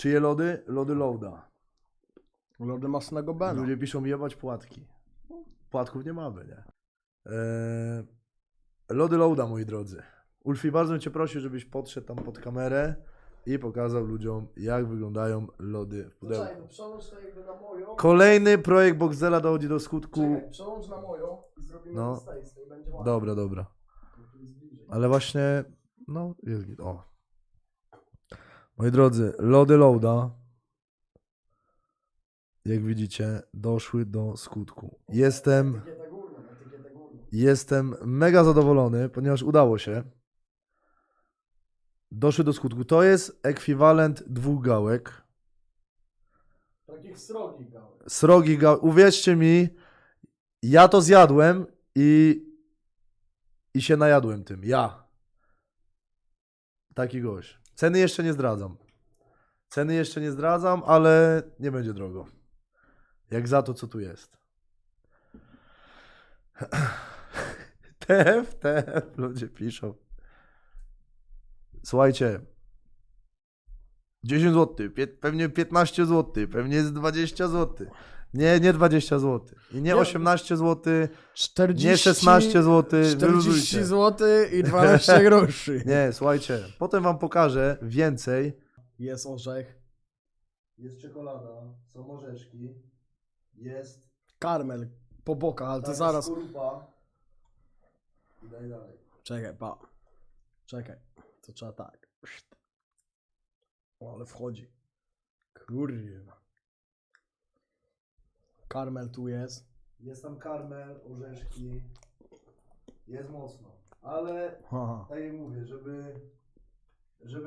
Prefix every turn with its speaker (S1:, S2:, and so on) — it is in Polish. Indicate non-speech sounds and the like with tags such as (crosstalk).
S1: Czyje lody? Lody Loada.
S2: Lody masnego Bena.
S1: Ludzie piszą jebać płatki. Płatków nie mamy, nie? Eee, lody Loada, moi drodzy. Ulfi, bardzo cię prosił, żebyś podszedł tam pod kamerę i pokazał ludziom, jak wyglądają lody w pudełku.
S2: moją.
S1: Kolejny projekt Boxdela dochodzi do skutku.
S2: Czekaj, przełącz na moją i zrobimy
S1: No.
S2: no. z tej, będzie ładnie.
S1: Dobra, dobra. Ale właśnie, no, jest git. O. Moi drodzy, lody Loada, jak widzicie, doszły do skutku. Jestem, jestem mega zadowolony, ponieważ udało się. Doszły do skutku. To jest ekwiwalent dwóch gałek.
S2: Takich srogich gałek.
S1: Srogi gałek. Uwierzcie mi, ja to zjadłem i, i się najadłem tym. Ja. Taki gość. Ceny jeszcze nie zdradzam. Ceny jeszcze nie zdradzam, ale nie będzie drogo. Jak za to, co tu jest. (laughs) TF, TF, ludzie piszą. Słuchajcie. 10 zł, pewnie 15 zł, pewnie jest 20 zł. Nie, nie 20 zł. I nie
S2: Nie.
S1: 18 zł,
S2: 40,
S1: nie 16 zł.
S2: 40
S1: Wyluzujcie.
S2: zł i (laughs) 12 groszy.
S1: Nie, słuchajcie, potem wam pokażę więcej.
S2: Jest orzech.
S1: Jest czekolada, są orzeszki, jest
S2: Karmel po bokach, ale to
S1: taka
S2: zaraz.
S1: skorupa i daj dalej.
S2: Czekaj, pa. Czekaj. To trzeba tak. O, ale wchodzi. Kurwa. Karmel tu jest.
S1: Jest tam karmel, orzeszki, jest mocno, ale
S2: Haha.
S1: tak jak mówię, żeby, żeby